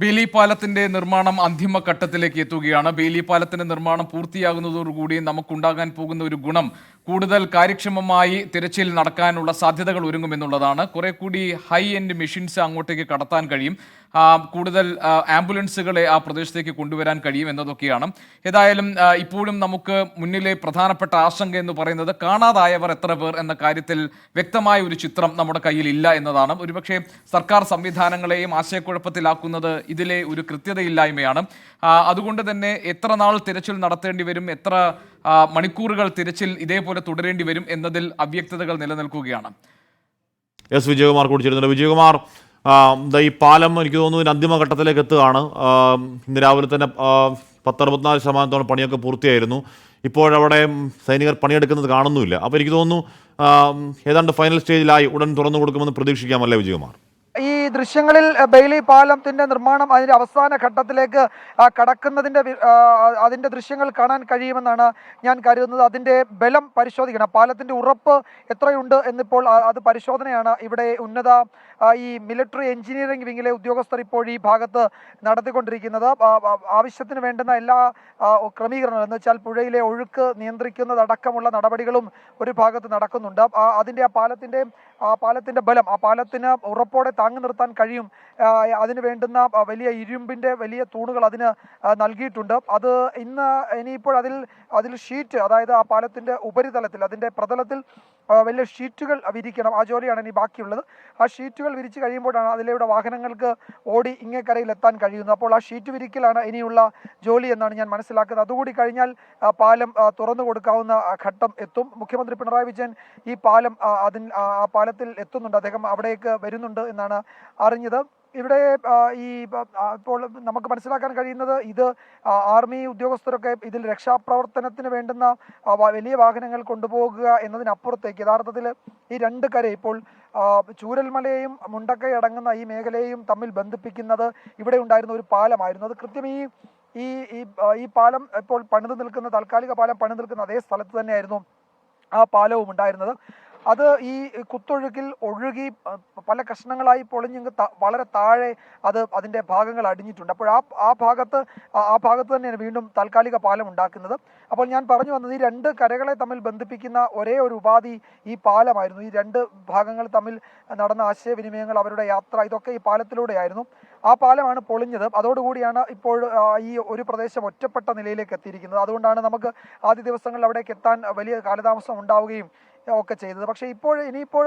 ബേലി പാലത്തിന്റെ നിർമ്മാണം അന്തിമ ഘട്ടത്തിലേക്ക് എത്തുകയാണ്. ബേലി പാലത്തിന്റെ നിർമ്മാണം പൂർത്തിയാകുന്നതോടുകൂടി നമുക്കുണ്ടാകാൻ പോകുന്ന ഒരു ഗുണം കൂടുതൽ കാര്യക്ഷമമായി തിരച്ചിൽ നടക്കാനുള്ള സാധ്യതകൾ ഒരുങ്ങുമെന്നുള്ളതാണ്. കുറെ കൂടി ഹൈ എൻഡ് മെഷീൻസ് അങ്ങോട്ടേക്ക് കടത്താൻ കഴിയും. കൂടുതൽ ആംബുലൻസുകളെ ആ പ്രദേശത്തേക്ക് കൊണ്ടുവരാൻ കഴിയും എന്നതൊക്കെയാണ്. ഏതായാലും ഇപ്പോഴും നമുക്ക് മുന്നിലെ പ്രധാനപ്പെട്ട ആശങ്ക എന്ന് പറയുന്നത് കാണാതായവർ എത്ര പേർ എന്ന കാര്യത്തിൽ വ്യക്തമായ ഒരു ചിത്രം നമ്മുടെ കയ്യിൽ ഇല്ല എന്നതാണ്. ഒരുപക്ഷെ സർക്കാർ സംവിധാനങ്ങളെയും ആശയക്കുഴപ്പത്തിലാക്കുന്നത് ഇതിലെ ഒരു കൃത്യതയില്ലായ്മയാണ്. അതുകൊണ്ട് തന്നെ എത്ര നാൾ തിരച്ചിൽ നടത്തേണ്ടി വരും എത്ര മണിക്കൂറുകൾ തിരച്ചിൽ ഇതേപോലെ തുടരേണ്ടി വരും എന്നതിൽ അവ്യക്തതകൾ നിലനിൽക്കുകയാണ്. എസ് വിജയകുമാർ കൂടി ചേരുന്നുണ്ട് വിജയകുമാർ ഈ പാലം എനിക്ക് തോന്നുന്നു ഇതിന് അന്തിമ ഘട്ടത്തിലേക്ക് എത്തുകയാണ്. ഇന്ന് രാവിലെ തന്നെ പത്തറുപത്തിനാല് ശതമാനത്തോളം പണിയൊക്കെ പൂർത്തിയായിരുന്നു. ഇപ്പോഴവിടെ സൈനികർ പണിയെടുക്കുന്നത് കാണുന്നുമില്ല. അപ്പോൾ എനിക്ക് തോന്നുന്നു ഏതാണ്ട് ഫൈനൽ സ്റ്റേജിലായി ഉടൻ തുറന്നു കൊടുക്കുമെന്ന് പ്രതീക്ഷിക്കാമല്ലേ വിജയകുമാർ? ദൃശ്യങ്ങളിൽ ബെയിലി പാലത്തിന്റെ നിർമ്മാണം അതിന്റെ അവസാന ഘട്ടത്തിലേക്ക് കടക്കുന്നതിന്റെ അതിന്റെ ദൃശ്യങ്ങൾ കാണാൻ കഴിയുമെന്നാണ് ഞാൻ കരുതുന്നത്. അതിന്റെ ബലം പരിശോധിക്കണം. പാലത്തിന്റെ ഉറപ്പ് എത്രയുണ്ട് എന്നിപ്പോൾ അത് പരിശോധനയാണ് ഇവിടെ ഉന്നത ഈ മിലിറ്ററി എഞ്ചിനീയറിംഗ് വിങ്ങിലെ ഉദ്യോഗസ്ഥർ ഇപ്പോൾ ഈ ഭാഗത്ത് നടത്തിക്കൊണ്ടിരിക്കുന്നത്. ആവശ്യത്തിന് വേണ്ടുന്ന എല്ലാ ക്രമീകരണങ്ങളും എന്ന് വെച്ചാൽ പുഴയിലെ ഒഴുക്ക് നിയന്ത്രിക്കുന്നതടക്കമുള്ള നടപടികളും ഒരു ഭാഗത്ത് നടക്കുന്നുണ്ട്. അതിന്റെ ആ പാലത്തിന്റെ ആ പാലത്തിന്റെ ബലം ആ പാലത്തിന് ഉറപ്പോടെ താങ്ങി നിർത്താൻ കഴിയും. അതിന് വേണ്ടുന്ന വലിയ ഇരുമ്പിന്റെ വലിയ തൂണുകൾ അതിന് നൽകിയിട്ടുണ്ട്. അത് ഇന്ന് ഇനിയിപ്പോൾ അതിൽ അതിൽ ഷീറ്റ് അതായത് ആ പാലത്തിന്റെ ഉപരിതലത്തിൽ അതിന്റെ പ്രതലത്തിൽ വലിയ ഷീറ്റുകൾ വിരിക്കണം. ആ ജോലിയാണ് ഇനി ബാക്കിയുള്ളത്. ആ ഷീറ്റുകൾ വിരിച്ച് കഴിയുമ്പോഴാണ് അതിലൂടെ വാഹനങ്ങൾക്ക് ഓടി ഇങ്ങേക്കരയിൽ എത്താൻ കഴിയുന്നത്. അപ്പോൾ ആ ഷീറ്റ് വിരിക്കലാണ് ഇനിയുള്ള ജോലി എന്നാണ് ഞാൻ മനസ്സിലാക്കുന്നത്. അതുകൂടി കഴിഞ്ഞാൽ പാലം തുറന്നു കൊടുക്കാവുന്ന ഘട്ടം എത്തും. മുഖ്യമന്ത്രി പിണറായി വിജയൻ ഈ പാലം അതിൽ ആ പാലത്തിൽ എത്തുന്നുണ്ട്. അദ്ദേഹം അവിടേക്ക് വരുന്നുണ്ട് എന്നാണ് അറിഞ്ഞത്. ഇവിടെ ഈ ഇപ്പോൾ നമുക്ക് മനസ്സിലാക്കാൻ കഴിയുന്നത് ഇത് ആർമി ഉദ്യോഗസ്ഥരൊക്കെ ഇതിൽ രക്ഷാപ്രവർത്തനത്തിന് വേണ്ടുന്ന വലിയ വാഹനങ്ങൾ കൊണ്ടുപോകുക എന്നതിനപ്പുറത്തേക്ക് യഥാർത്ഥത്തിൽ ഈ രണ്ട് കര ഇപ്പോൾ ചൂരൽമലയെയും മുണ്ടക്കൈ അടങ്ങുന്ന ഈ മേഖലയെയും തമ്മിൽ ബന്ധിപ്പിക്കുന്നത് ഇവിടെ ഉണ്ടായിരുന്ന ഒരു പാലമായിരുന്നു. അത് കൃത്യം ഈ ഈ ഈ പാലം ഇപ്പോൾ പണിത് നിൽക്കുന്ന താൽക്കാലിക പാലം പണിത് നിൽക്കുന്ന അതേ സ്ഥലത്ത് തന്നെയായിരുന്നു ആ പാലവും ഉണ്ടായിരുന്നത്. അത് ഈ കുത്തൊഴുക്കിൽ ഒഴുകി പല കഷ്ണങ്ങളായി പൊളിഞ്ഞു വളരെ താഴെ അത് അതിന്റെ ഭാഗങ്ങൾ അടിഞ്ഞിട്ടുണ്ട്. അപ്പോൾ ആ ആ ഭാഗത്ത് ആ ഭാഗത്ത് തന്നെയാണ് വീണ്ടും താൽക്കാലിക പാലം ഉണ്ടാക്കുന്നത്. അപ്പോൾ ഞാൻ പറഞ്ഞു വന്നത് ഈ രണ്ട് കരകളെ തമ്മിൽ ബന്ധിപ്പിക്കുന്ന ഒരേ ഒരു ഉപാധി ഈ പാലമായിരുന്നു. ഈ രണ്ട് ഭാഗങ്ങൾ തമ്മിൽ നടന്ന ആശയവിനിമയങ്ങൾ അവരുടെ യാത്ര ഇതൊക്കെ ഈ പാലത്തിലൂടെയായിരുന്നു. ആ പാലമാണ് പൊളിഞ്ഞത്. അതോടുകൂടിയാണ് ഇപ്പോൾ ഈ ഒരു പ്രദേശം ഒറ്റപ്പെട്ട നിലയിലേക്ക് എത്തിയിരിക്കുന്നത്. അതുകൊണ്ടാണ് നമുക്ക് ആദ്യ ദിവസങ്ങളിൽ അവിടേക്ക് എത്താൻ വലിയ കാലതാമസം ഉണ്ടാവുകയും ഒക്കെ ചെയ്തത്. പക്ഷേ ഇപ്പോൾ ഇനിയിപ്പോൾ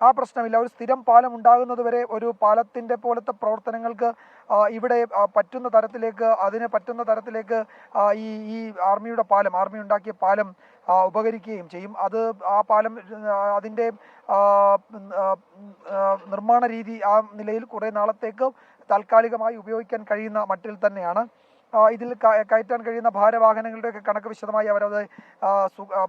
ആ പ്രശ്നമില്ല. ഒരു സ്ഥിരം പാലം ഉണ്ടാകുന്നത് വരെ ഒരു പാലത്തിന്റെ പോലത്തെ പ്രവർത്തനങ്ങൾക്ക് ഇവിടെ പറ്റുന്ന തരത്തിലേക്ക് അതിന് പറ്റുന്ന തരത്തിലേക്ക് ഈ ഈ ആർമിയുടെ പാലം ആർമി ഉണ്ടാക്കിയ പാലം ഉപകരിക്കുകയും ചെയ്യും. അത് ആ പാലം അതിന്റെ നിർമ്മാണ രീതി ആ നിലയിൽ കുറേ നാളത്തേക്ക് താൽക്കാലികമായി ഉപയോഗിക്കാൻ കഴിയുന്ന മട്ടിൽ തന്നെയാണ്. ഇതിൽ കയറ്റാൻ കഴിയുന്ന ഭാരവാഹനങ്ങളുടെ ഒക്കെ കണക്ക് വിശദമായി അവരത്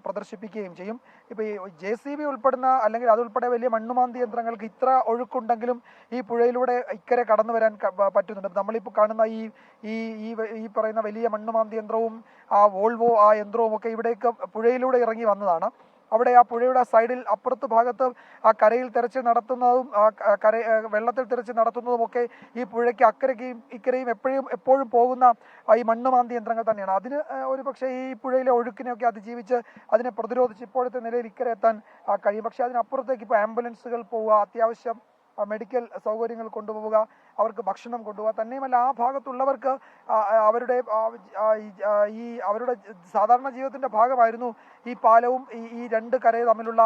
പ്രദർശിപ്പിക്കുകയും ചെയ്യും. ഇപ്പോൾ ഈ ജെ സി ബി ഉൾപ്പെടുന്ന അല്ലെങ്കിൽ അതുൾപ്പെടെ വലിയ മണ്ണുമാന്തി യന്ത്രങ്ങൾക്ക് ഇത്ര ഒഴുക്കുണ്ടെങ്കിലും ഈ പുഴയിലൂടെ ഇക്കരെ കടന്നു വരാൻ പറ്റുന്നുണ്ട്. നമ്മളിപ്പോൾ കാണുന്ന ഈ ഈ ഈ പറയുന്ന വലിയ മണ്ണുമാന്തി യന്ത്രവും ആ വോൾവോ ആ യന്ത്രവും ഒക്കെ ഇവിടേക്ക് പുഴയിലൂടെ ഇറങ്ങി വന്നതാണ്. അവിടെ ആ പുഴയുടെ സൈഡിൽ അപ്പുറത്ത് ഭാഗത്ത് ആ കരയിൽ തെരച്ചിൽ നടത്തുന്നതും ആ കര വെള്ളത്തിൽ തെരച്ചിൽ നടത്തുന്നതുമൊക്കെ ഈ പുഴയ്ക്ക് അക്കരയ്ക്കും ഇക്കരയും എപ്പോഴും എപ്പോഴും പോകുന്ന ഈ മണ്ണുമാന്തി യന്ത്രങ്ങൾ തന്നെയാണ്. അതിന് ഒരു പക്ഷേ ഈ പുഴയിലെ ഒഴുക്കിനെയൊക്കെ അതിജീവിച്ച് അതിനെ പ്രതിരോധിച്ച് ഇപ്പോഴത്തെ നിലയിൽ ഇക്കരെ എത്താൻ കഴിയും. പക്ഷേ അതിനപ്പുറത്തേക്ക് ഇപ്പോൾ ആംബുലൻസുകൾ പോവുക അത്യാവശ്യം മെഡിക്കൽ സൗകര്യങ്ങൾ കൊണ്ടുപോവുക അവർക്ക് ഭക്ഷണം കൊണ്ടുപോകുക തന്നെയുമല്ല ആ ഭാഗത്തുള്ളവർക്ക് അവരുടെ ഈ- അവരുടെ സാധാരണ ജീവിതത്തിന്റെ ഭാഗമായിരുന്നു ഈ പാലവും ഈ രണ്ട് കരയും തമ്മിലുള്ള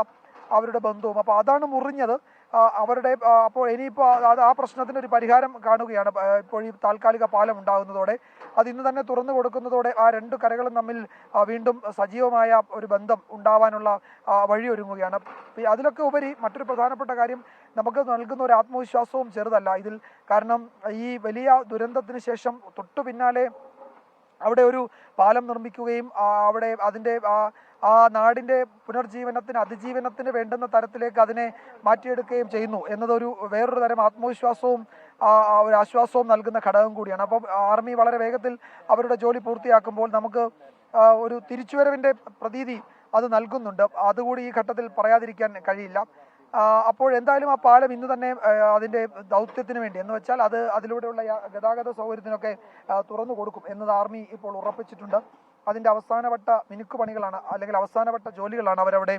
അവരുടെ ബന്ധവും. അപ്പോൾ അതാണ് മുറിഞ്ഞത്. അവരുടെ അപ്പോൾ ഇനിയിപ്പോൾ അത് ആ പ്രശ്നത്തിന് ഒരു പരിഹാരം കാണുകയാണ്. ഇപ്പോൾ ഈ താൽക്കാലിക പാലം ഉണ്ടാകുന്നതോടെ. അത് ഇന്ന് തന്നെ തുറന്നു കൊടുക്കുന്നതോടെ ആ രണ്ട് കരകളും തമ്മിൽ വീണ്ടും സജീവമായ ഒരു ബന്ധം ഉണ്ടാവാനുള്ള വഴിയൊരുങ്ങുകയാണ് അതിലൊക്കെ ഉപരി മറ്റൊരു പ്രധാനപ്പെട്ട കാര്യം നമുക്ക് നൽകുന്ന ഒരു ആത്മവിശ്വാസവും ചെറുതല്ല. ഇതിൽ കാരണം ഈ വലിയ ദുരന്തത്തിന് ശേഷം തൊട്ടു പിന്നാലെ അവിടെ ഒരു പാലം നിർമ്മിക്കുകയും അവിടെ അതിന്റെ ആ നാടിന്റെ പുനർജീവനത്തിന് അതിജീവനത്തിന് വേണ്ടുന്ന തരത്തിലേക്ക് അതിനെ മാറ്റിയെടുക്കുകയും ചെയ്യുന്നു എന്നതൊരു വേറൊരു തരം ആത്മവിശ്വാസവും ഒരു ആശ്വാസവും നൽകുന്ന ഘടകം കൂടിയാണ്. അപ്പം ആർമി വളരെ വേഗത്തിൽ അവരുടെ ജോലി പൂർത്തിയാക്കുമ്പോൾ നമുക്ക് ഒരു തിരിച്ചുവരവിന്റെ പ്രതീതി അത് നൽകുന്നുണ്ട്. അതുകൂടി ഈ ഘട്ടത്തിൽ പറയാതിരിക്കാൻ കഴിയില്ല. അപ്പോൾ എന്തായാലും ആ പാലം ഇന്ന് തന്നെ അതിന്റെ ദൗത്യത്തിന് വേണ്ടി. എന്ന് വെച്ചാൽ അത് അതിലൂടെയുള്ള ഗതാഗത സൗകര്യത്തിനൊക്കെ തുറന്നു കൊടുക്കും എന്നത് ആർമി ഇപ്പോൾ ഉറപ്പിച്ചിട്ടുണ്ട്. അതിന്റെ അവസാനവട്ട മിനുക്കുപണികളാണ് അല്ലെങ്കിൽ അവസാനവട്ട ജോലികളാണ് അവരവിടെ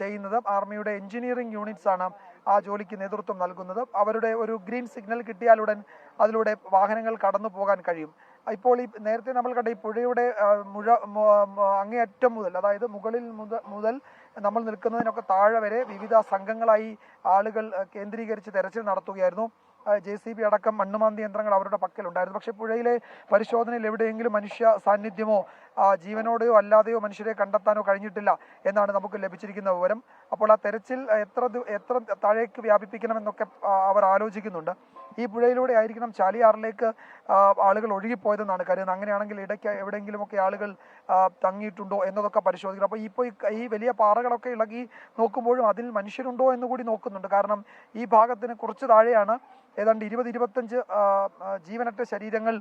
ചെയ്യുന്നത്. ആർമിയുടെ എഞ്ചിനീയറിംഗ് യൂണിറ്റ്സ് ആണ് ആ ജോലിക്ക് നേതൃത്വം നൽകുന്നത്. അവരുടെ ഒരു ഗ്രീൻ സിഗ്നൽ കിട്ടിയാലുടൻ അതിലൂടെ വാഹനങ്ങൾ കടന്നു പോകാൻ കഴിയും. ഇപ്പോൾ ഈ നേരത്തെ നമ്മൾ കണ്ട ഈ പുഴയുടെ മുഴ അങ്ങേയറ്റം മുതൽ അതായത് മുകളിൽ മുതൽ നമ്മൾ നിൽക്കുന്നതിനൊക്കെ താഴെ വരെ വിവിധ സംഘങ്ങളായി ആളുകൾ കേന്ദ്രീകരിച്ച് തെരച്ചിൽ നടത്തുകയായിരുന്നു. ജെ സി ബി അടക്കം മണ്ണുമാന്തി യന്ത്രങ്ങൾ അവരുടെ പക്കലുണ്ടായിരുന്നു. പക്ഷേ പുഴയിലെ പരിശോധനയിൽ എവിടെയെങ്കിലും മനുഷ്യ സാന്നിധ്യമോ ജീവനോടെയോ അല്ലാതെയോ മനുഷ്യരെ കണ്ടെത്താനോ കഴിഞ്ഞിട്ടില്ല എന്നാണ് നമുക്ക് ലഭിച്ചിരിക്കുന്ന വിവരം. അപ്പോൾ ആ തെരച്ചിൽ എത്ര എത്ര താഴേക്ക് വ്യാപിപ്പിക്കണമെന്നൊക്കെ അവർ ആലോചിക്കുന്നുണ്ട്. ഈ പുഴയിലൂടെ ആയിരിക്കണം ചാലിയാറിലേക്ക് ആളുകൾ ഒഴുകിപ്പോയതെന്നാണ് കരുതുന്നത്. അങ്ങനെയാണെങ്കിൽ ഇടയ്ക്ക് എവിടെയെങ്കിലുമൊക്കെ ആളുകൾ തങ്ങിയിട്ടുണ്ടോ എന്നതൊക്കെ പരിശോധിക്കണം. അപ്പോൾ ഇപ്പോൾ ഈ വലിയ പാറകളൊക്കെ ഇളകി നോക്കുമ്പോഴും അതിൽ മനുഷ്യരുണ്ടോ എന്ന് കൂടി നോക്കുന്നുണ്ട്. കാരണം ഈ ഭാഗത്തിന് കുറച്ച് താഴെയാണ് ഏതാണ്ട് ഇരുപത് ഇരുപത്തഞ്ച് ജീവനറ്റ ശരീരങ്ങൾ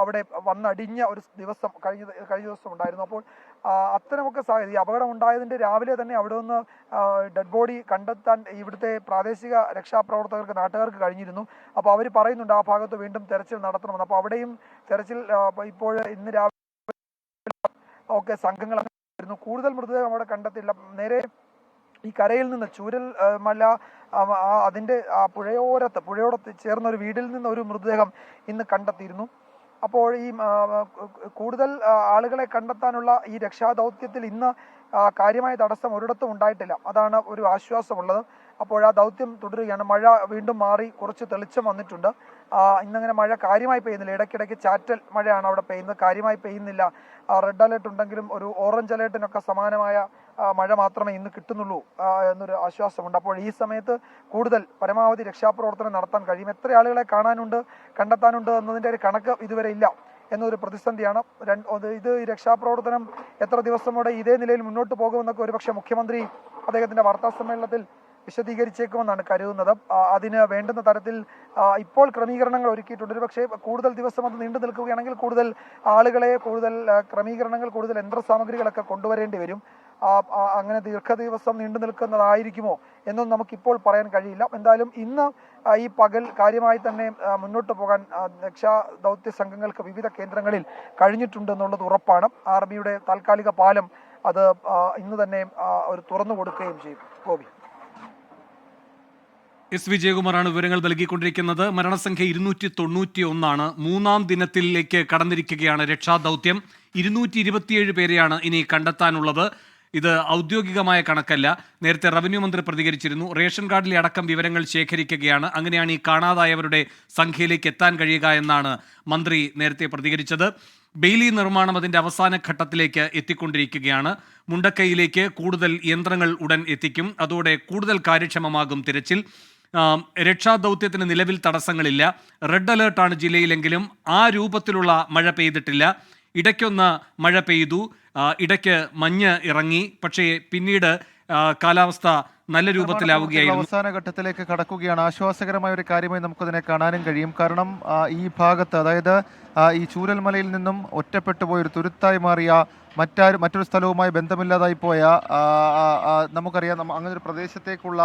അവിടെ വന്നടിഞ്ഞ ഒരു ദിവസം കഴിഞ്ഞ കഴിഞ്ഞ ദിവസം ഉണ്ടായിരുന്നു. അപ്പോൾ അത്തരമൊക്കെ സാഹചര്യം ഈ അപകടം ഉണ്ടായതിന്റെ രാവിലെ തന്നെ അവിടെ നിന്ന് ഡെഡ് ബോഡി കണ്ടെത്താൻ ഇവിടുത്തെ പ്രാദേശിക രക്ഷാപ്രവർത്തകർക്ക് നാട്ടുകാർക്ക് കഴിഞ്ഞിരുന്നു. അപ്പോൾ അവർ പറയുന്നുണ്ട് ആ ഭാഗത്ത് വീണ്ടും തെരച്ചിൽ നടത്തണമെന്ന്. അപ്പോൾ അവിടെയും തെരച്ചിൽ ഇപ്പോൾ ഇന്ന് രാവിലെ ഒക്കെ സംഘങ്ങൾ കൂടുതൽ മൃതദേഹം അവിടെ കണ്ടെത്തില്ല നേരെ ഈ കരയിൽ നിന്ന് ചൂരൽ മല അതിന്റെ ആ, പുഴയോരത്ത് പുഴയോടത്ത് ചേർന്ന ഒരു വീടിൽ നിന്ന് ഒരു മൃതദേഹം ഇന്ന് കണ്ടെത്തിയിരുന്നു. അപ്പോൾ ഈ കൂടുതൽ ആളുകളെ കണ്ടെത്താനുള്ള ഈ രക്ഷാദൗത്യത്തിൽ ഇന്ന് കാര്യമായ തടസ്സം ഒരിടത്തും ഉണ്ടായിട്ടില്ല. അതാണ് ഒരു ആശ്വാസമുള്ളത്. അപ്പോൾ ആ ദൗത്യം തുടരുകയാണ്. മഴ വീണ്ടും മാറി കുറച്ച് തെളിച്ചം വന്നിട്ടുണ്ട്. ഇന്നങ്ങനെ മഴ കാര്യമായി പെയ്യുന്നില്ല. ഇടയ്ക്കിടയ്ക്ക് ചാറ്റൽ മഴയാണ് അവിടെ പെയ്യുന്നത്. കാര്യമായി പെയ്യുന്നില്ല. റെഡ് അലേർട്ട് ഉണ്ടെങ്കിലും ഒരു ഓറഞ്ച് അലേർട്ടിനൊക്കെ സമാനമായ മഴ മാത്രമേ ഇന്ന് കിട്ടുന്നുള്ളൂ എന്നൊരു ആശ്വാസമുണ്ട്. അപ്പോൾ ഈ സമയത്ത് കൂടുതൽ പരമാവധി രക്ഷാപ്രവർത്തനം നടത്താൻ കഴിയും. എത്ര ആളുകളെ കാണാനുണ്ട് കണ്ടെത്താനുണ്ട് എന്നതിന്റെ ഒരു കണക്ക് ഇതുവരെ ഇല്ല എന്നൊരു പ്രതിസന്ധിയാണ്. ഇത് ഈ രക്ഷാപ്രവർത്തനം എത്ര ദിവസം കൂടെ ഇതേ നിലയിൽ മുന്നോട്ട് പോകുമെന്നൊക്കെ ഒരുപക്ഷെ മുഖ്യമന്ത്രി അദ്ദേഹത്തിന്റെ വാർത്താ സമ്മേളനത്തിൽ വിശദീകരിച്ചേക്കുമെന്നാണ് കരുതുന്നത്. അതിന് വേണ്ടുന്ന തരത്തിൽ ഇപ്പോൾ ക്രമീകരണങ്ങൾ ഒരുക്കിയിട്ടുണ്ട്. ഒരു പക്ഷേ കൂടുതൽ ദിവസം അത് നീണ്ടു നിൽക്കുകയാണെങ്കിൽ കൂടുതൽ ആളുകളെ കൂടുതൽ ക്രമീകരണങ്ങൾ കൂടുതൽ യന്ത്രസാമഗ്രികളൊക്കെ കൊണ്ടുവരേണ്ടി വരും. അങ്ങനെ ദീർഘ അങ്ങനെ ദീർഘദിവസം നീണ്ടു നിൽക്കുന്നതായിരിക്കുമോ എന്നൊന്നും നമുക്കിപ്പോൾ പറയാൻ കഴിയില്ല. എന്തായാലും ഇന്ന് ഈ പകൽ കാര്യമായി തന്നെ മുന്നോട്ട് പോകാൻ രക്ഷാ ദൗത്യ സംഘങ്ങൾക്ക് വിവിധ കേന്ദ്രങ്ങളിൽ കഴിഞ്ഞിട്ടുണ്ട് എന്നുള്ളത് ഉറപ്പാണ്. ആർമിയുടെ താൽക്കാലിക പാലം അത് ഇന്ന് തന്നെ ഒരു തുറന്നു കൊടുക്കുകയും ചെയ്യും. ഗോപി. എസ് വിജയകുമാറാണ് വിവരങ്ങൾ നൽകിക്കൊണ്ടിരിക്കുന്നത്. മരണസംഖ്യ ഇരുന്നൂറ്റി തൊണ്ണൂറ്റി ഒന്നാണ് മൂന്നാം ദിനത്തിലേക്ക് കടന്നിരിക്കുകയാണ് രക്ഷാദൗത്യം. ഇരുന്നൂറ്റി ഇരുപത്തിയേഴ് പേരെയാണ് ഇനി കണ്ടെത്താനുള്ളത്. ഇത് ഔദ്യോഗികമായ കണക്കല്ല. നേരത്തെ റവന്യൂ മന്ത്രി പ്രതികരിച്ചിരുന്നു. റേഷൻ കാർഡിലെ അടക്കം വിവരങ്ങൾ ശേഖരിക്കുകയാണ്. അങ്ങനെയാണ് ഈ കാണാതായവരുടെ സംഖ്യയിലേക്ക് എത്താൻ കഴിയുക എന്നാണ് മന്ത്രി നേരത്തെ പ്രതികരിച്ചത്. ബെയിലി നിർമ്മാണം അതിന്റെ അവസാന ഘട്ടത്തിലേക്ക് എത്തിക്കൊണ്ടിരിക്കുകയാണ്. മുണ്ടക്കൈയിലേക്ക് കൂടുതൽ യന്ത്രങ്ങൾ ഉടൻ എത്തിക്കും. അതോടെ കൂടുതൽ കാര്യക്ഷമമാകും തിരച്ചിൽ. രക്ഷാദൗത്യത്തിന് നിലവിൽ തടസ്സങ്ങളില്ല. റെഡ് അലേർട്ടാണ് ജില്ലയിലെങ്കിലും ആ രൂപത്തിലുള്ള മഴ പെയ്തിട്ടില്ല. ഇടയ്ക്കൊന്ന് മഴ പെയ്തു. ഇടയ്ക്ക് മഞ്ഞ് ഇറങ്ങി. പക്ഷേ പിന്നീട് കാലാവസ്ഥ നല്ല രൂപത്തിലാവുകയായിരുന്നു. അവസാന ഘട്ടത്തിലേക്ക് കടക്കുകയാണ്. ആശ്വാസകരമായ ഒരു കാര്യമായി നമുക്കതിനെ കാണാനും കഴിയും. കാരണം ഈ ഭാഗത്ത് അതായത് ഈ ചൂരൽമലയിൽ നിന്നും ഒറ്റപ്പെട്ടു പോയൊരു തുരുത്തായി മാറിയ മറ്റാരും മറ്റൊരു സ്ഥലവുമായി ബന്ധമില്ലാതായി പോയ നമുക്കറിയാം അങ്ങനെ ഒരു പ്രദേശത്തേക്കുള്ള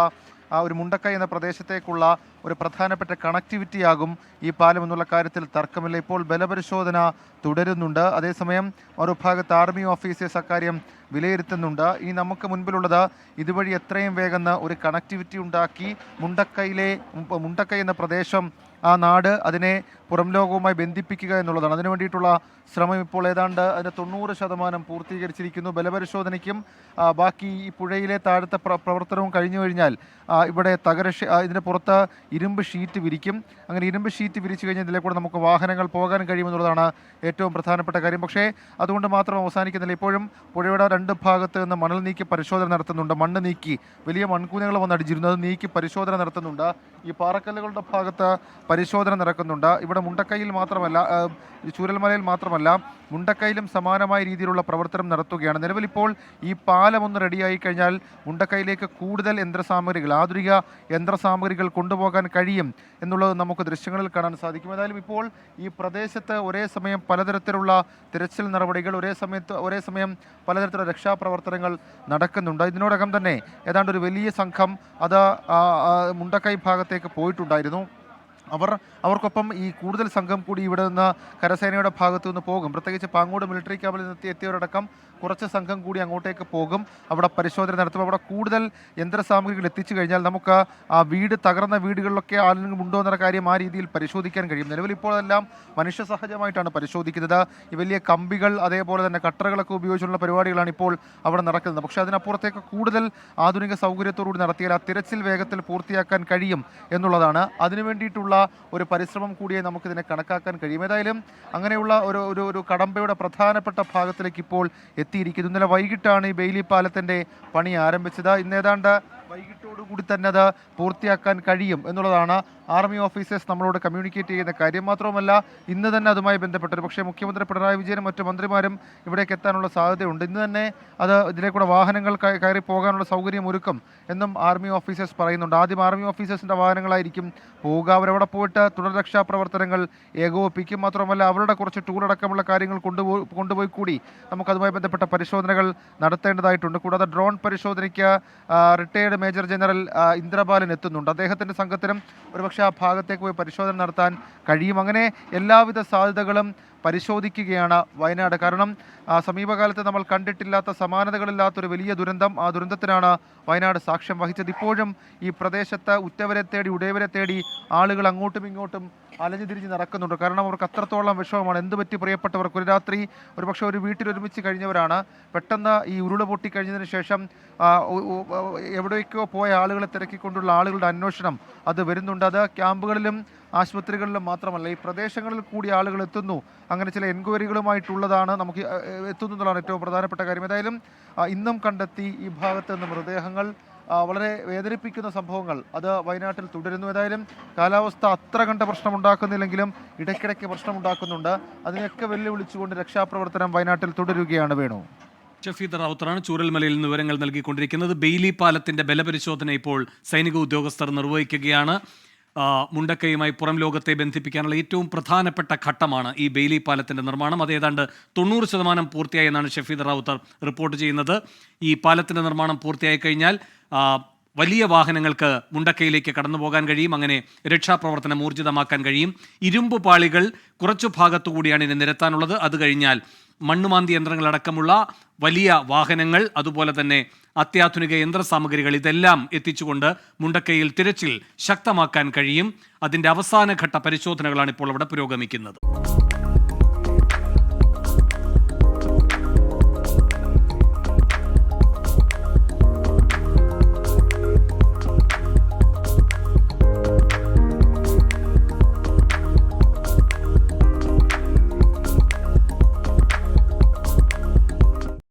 ആ ഒരു മുണ്ടക്കൈ എന്ന പ്രദേശത്തേക്കുള്ള ഒരു പ്രധാനപ്പെട്ട കണക്ടിവിറ്റി ആകും ഈ പാലം എന്നുള്ള കാര്യത്തിൽ തർക്കമില്ല. ഇപ്പോൾ ബലപരിശോധന തുടരുന്നുണ്ട്. അതേസമയം മറുഭാഗത്ത് ആർമി ഓഫീസേഴ്സ് അക്കാര്യം വിലയിരുത്തുന്നുണ്ട്. ഇനി നമുക്ക് മുൻപിലുള്ളത് ഇതുവഴി എത്രയും വേഗം ഒരു കണക്ടിവിറ്റി ഉണ്ടാക്കി മുണ്ടക്കയിലെ മുണ്ടക്കൈ എന്ന പ്രദേശം ആ നാട് അതിനെ പുറം ലോകവുമായി ബന്ധിപ്പിക്കുക എന്നുള്ളതാണ്. അതിനു വേണ്ടിയിട്ടുള്ള ശ്രമം ഇപ്പോൾ ഏതാണ്ട് അതിന്റെ തൊണ്ണൂറ് ശതമാനം പൂർത്തീകരിച്ചിരിക്കുന്നു. ബലപരിശോധനയ്ക്കും ബാക്കി ഈ പുഴയിലെ താഴത്തെ പ്രവർത്തനവും കഴിഞ്ഞു കഴിഞ്ഞാൽ ഇവിടെ തകര ഇതിന് പുറത്ത് ഇരുമ്പ് ഷീറ്റ് വിരിക്കും. അങ്ങനെ ഇരുമ്പ് ഷീറ്റ് വിരിച്ചു കഴിഞ്ഞാൽ ഇതിലെ കൂടെ നമുക്ക് വാഹനങ്ങൾ പോകാൻ കഴിയുമെന്നുള്ളതാണ് ഏറ്റവും പ്രധാനപ്പെട്ട കാര്യം. പക്ഷേ അതുകൊണ്ട് മാത്രം അവസാനിക്കുന്നില്ല. ഇപ്പോഴും പുഴയുടെ രണ്ട് ഭാഗത്ത് നിന്ന് മണൽ നീക്കി പരിശോധന നടത്തുന്നുണ്ട്. മണ്ണ് നീക്കി. വലിയ മൺകൂനകൾ വന്നടിച്ചിരുന്നു അത് നീക്കി പരിശോധന നടത്തുന്നുണ്ട്. ഈ പാറക്കല്ലുകളുടെ ഭാഗത്ത് പരിശോധന നടക്കുന്നുണ്ട്. ഇവിടെ മുണ്ടക്കൈയിൽ മാത്രമല്ല ചൂരൽമലയിൽ മാത്രമല്ല മുണ്ടക്കൈയിലും സമാനമായ രീതിയിലുള്ള പ്രവർത്തനം നടത്തുകയാണ്. നിലവിൽ ഇപ്പോൾ ഈ പാലം ഒന്ന് റെഡിയായി കഴിഞ്ഞാൽ മുണ്ടക്കൈയിലേക്ക് കൂടുതൽ യന്ത്രസാമഗ്രികൾ ആധുനിക യന്ത്രസാമഗ്രികൾ കൊണ്ടുപോകാൻ കഴിയും എന്നുള്ളത് നമുക്ക് ദൃശ്യങ്ങളിൽ കാണാൻ സാധിക്കും. ഏതായാലും ഇപ്പോൾ ഈ പ്രദേശത്ത് ഒരേ സമയം പലതരത്തിലുള്ള തിരച്ചിൽ നടപടികൾ ഒരേ സമയത്ത് ഒരേ സമയം പലതരത്തിലുള്ള രക്ഷാപ്രവർത്തനങ്ങൾ നടക്കുന്നുണ്ട്. ഇതിനോടകം തന്നെ ഏതാണ്ട് ഒരു വലിയ സംഘം അത് മുണ്ടക്കൈ ഭാഗത്തേക്ക് പോയിട്ടുണ്ടായിരുന്നു. അവർ അവർക്കൊപ്പം ഈ കൂടുതൽ സംഘം കൂടി ഇവിടെ നിന്ന് കരസേനയുടെ ഭാഗത്തു നിന്ന് പോകും. പ്രത്യേകിച്ച് പാങ്ങോട് മിലിറ്ററി ക്യാമ്പിൽ നിന്ന് എത്തിയവരടക്കം കുറച്ച് സംഘം കൂടി അങ്ങോട്ടേക്ക് പോകും. അവിടെ പരിശോധന നടത്തും. അവിടെ കൂടുതൽ യന്ത്രസാമഗ്രികൾ എത്തിച്ചു കഴിഞ്ഞാൽ നമുക്ക് ആ വീട് തകർന്ന വീടുകളിലൊക്കെ ആരെങ്കിലും ഉണ്ടോ എന്ന കാര്യം ആ രീതിയിൽ പരിശോധിക്കാൻ കഴിയും. നിലവിൽ ഇപ്പോൾ എല്ലാം മനുഷ്യ സഹജമായിട്ടാണ് പരിശോധിക്കുന്നത്. ഈ വലിയ കമ്പികൾ അതേപോലെ തന്നെ കട്ടറുകളൊക്കെ ഉപയോഗിച്ചുള്ള പരിപാടികളാണ് ഇപ്പോൾ അവിടെ നടക്കുന്നത്. പക്ഷേ അതിനപ്പുറത്തേക്ക് കൂടുതൽ ആധുനിക സൗകര്യത്തോടുകൂടി നടത്തിയാൽ ആ തിരച്ചിൽ വേഗത്തിൽ പൂർത്തിയാക്കാൻ കഴിയും എന്നുള്ളതാണ്. അതിനു വേണ്ടിയിട്ടുള്ള ഒരു പരിശ്രമം കൂടിയേ നമുക്കിതിനെ കണക്കാക്കാൻ കഴിയും. ഏതായാലും അങ്ങനെയുള്ള ഒരു ഒരു കടമ്പയുടെ പ്രധാനപ്പെട്ട ഭാഗത്തിലേക്ക് ഇപ്പോൾ എത്തിയിരിക്കുന്നു. ഇന്നലെ വൈകിട്ടാണ് ഈ ബെയിലി പാലത്തിന്റെ പണി ആരംഭിച്ചത്. ഇന്ന് ഏതാണ്ട് വൈകിട്ടോടുകൂടി തന്നെ അത് പൂർത്തിയാക്കാൻ കഴിയും എന്നുള്ളതാണ് ആർമി ഓഫീസേഴ്സ് നമ്മളോട് കമ്മ്യൂണിക്കേറ്റ് ചെയ്യുന്ന കാര്യം. മാത്രവുമല്ല ഇന്ന് തന്നെ അതുമായി ബന്ധപ്പെട്ട് പക്ഷേ മുഖ്യമന്ത്രി പിണറായി വിജയനും മറ്റു മന്ത്രിമാരും ഇവിടേക്ക് എത്താനുള്ള സാധ്യതയുണ്ട്. ഇന്ന് തന്നെ അത് ഇതിലേക്കൂടെ വാഹനങ്ങൾ കയറി പോകാനുള്ള സൗകര്യം ഒരുക്കും എന്നും ആർമി ഓഫീസേഴ്സ് പറയുന്നുണ്ട്. ആദ്യം ആർമി ഓഫീസേഴ്സിന്റെ വാഹനങ്ങളായിരിക്കും പോവുക. അവരവിടെ പോയിട്ട് തുടർ രക്ഷാപ്രവർത്തനങ്ങൾ ഏകോപിപ്പിക്കും. മാത്രമല്ല അവരുടെ കുറച്ച് ടൂൾ അടക്കമുള്ള കാര്യങ്ങൾ കൊണ്ടുപോയി കൊണ്ടുപോയി കൂടി നമുക്കതുമായി ബന്ധപ്പെട്ട പരിശോധനകൾ നടത്തേണ്ടതായിട്ടുണ്ട്. കൂടാതെ ഡ്രോൺ പരിശോധനയ്ക്ക് റിട്ടയേർഡ് മേജർ ജനറൽ ഇന്ദ്രപാലൻ എത്തുന്നുണ്ട്. അദ്ദേഹത്തിന്റെ സംഘത്തിനും ഒരുപക്ഷെ ആ ഭാഗത്തേക്ക് പോയി പരിശോധന നടത്താൻ കഴിയും. അങ്ങനെ എല്ലാവിധ സാധ്യതകളും പരിശോധിക്കുകയാണ് വയനാട്. കാരണം സമീപകാലത്ത് നമ്മൾ കണ്ടിട്ടില്ലാത്ത സമാനതകളില്ലാത്തൊരു വലിയ ദുരന്തം ആ ദുരന്തത്തിനാണ് വയനാട് സാക്ഷ്യം വഹിച്ചത്. ഇപ്പോഴും ഈ പ്രദേശത്ത് ഉറ്റവരെ തേടി ഉടയവരെ തേടി ആളുകൾ അങ്ങോട്ടും ഇങ്ങോട്ടും അലഞ്ഞു തിരിഞ്ഞ് നടക്കുന്നുണ്ട്. കാരണം അവർക്ക് അത്രത്തോളം വിഷമമാണ്. എന്ത് പറ്റി? പ്രിയപ്പെട്ടവർക്ക് ഒരു രാത്രി ഒരുപക്ഷെ ഒരു വീട്ടിൽ ഒരുമിച്ച് കഴിഞ്ഞവരാണ്. പെട്ടെന്ന് ഈ ഉരുൾ പൊട്ടിക്കഴിഞ്ഞതിന് ശേഷം എവിടേക്കോ പോയ ആളുകളെ തിരക്കിക്കൊണ്ടുള്ള ആളുകളുടെ അന്വേഷണം അത് വരുന്നുണ്ട്. അത് ക്യാമ്പുകളിലും ആശുപത്രികളിലും മാത്രമല്ല ഈ പ്രദേശങ്ങളിൽ കൂടി ആളുകൾ എത്തുന്നു. അങ്ങനെ ചില എൻക്വയറികളുമായിട്ടുള്ളതാണ് നമുക്ക് എത്തുന്നു എന്നുള്ളതാണ് ഏറ്റവും പ്രധാനപ്പെട്ട കാര്യം. ഏതായാലും ഇന്നും കണ്ടെത്തി ഈ ഭാഗത്ത് നിന്ന് മൃതദേഹങ്ങൾ വളരെ വേദനിപ്പിക്കുന്ന സംഭവങ്ങൾ അത് വയനാട്ടിൽ തുടരുന്നു. ഏതായാലും കാലാവസ്ഥ അത്ര കണ്ട പ്രശ്നമുണ്ടാക്കുന്നില്ലെങ്കിലും ഇടയ്ക്കിടയ്ക്ക് പ്രശ്നമുണ്ടാക്കുന്നുണ്ട്. അതിനെയൊക്കെ വെല്ലുവിളിച്ചുകൊണ്ട് രക്ഷാപ്രവർത്തനം വയനാട്ടിൽ തുടരുകയാണ് വേണു. ഷഫീദ് റാവുത്തറാണ് ചൂരൽമലയിൽ നിന്ന് വിവരങ്ങൾ നൽകിക്കൊണ്ടിരിക്കുന്നത്. ബെയിലി പാലത്തിന്റെ ബലപരിശോധന ഇപ്പോൾ സൈനിക ഉദ്യോഗസ്ഥർ നിർവഹിക്കുകയാണ്. മുണ്ടക്കയുമായി പുറം ലോകത്തെ ബന്ധിപ്പിക്കാനുള്ള ഏറ്റവും പ്രധാനപ്പെട്ട ഘട്ടമാണ് ഈ ബെയിലി പാലത്തിന്റെ നിർമ്മാണം. അത് ഏതാണ്ട് തൊണ്ണൂറ് ശതമാനം പൂർത്തിയായി എന്നാണ് ഷഫീദ് റാവുത്തർ റിപ്പോർട്ട് ചെയ്യുന്നത്. ഈ പാലത്തിന്റെ നിർമ്മാണം പൂർത്തിയായി കഴിഞ്ഞാൽ വലിയ വാഹനങ്ങൾക്ക് മുണ്ടക്കയിലേക്ക് കടന്നു പോകാൻ കഴിയും. അങ്ങനെ രക്ഷാപ്രവർത്തനം ഊർജിതമാക്കാൻ കഴിയും. ഇരുമ്പ് പാളികൾ കുറച്ചു ഭാഗത്തുകൂടിയാണ് ഇനി നിരത്താനുള്ളത്. അത് കഴിഞ്ഞാൽ മണ്ണുമാന്തി യന്ത്രങ്ങളടക്കമുള്ള വലിയ വാഹനങ്ങൾ അതുപോലെ തന്നെ അത്യാധുനിക യന്ത്രസാമഗ്രികൾ ഇതെല്ലാം എത്തിച്ചുകൊണ്ട് മുണ്ടക്കയിൽ തിരച്ചിൽ ശക്തമാക്കാൻ കഴിയും. അതിന്റെ അവസാനഘട്ട പരിശോധനകളാണ് ഇപ്പോൾ അവിടെ പുരോഗമിക്കുന്നത്.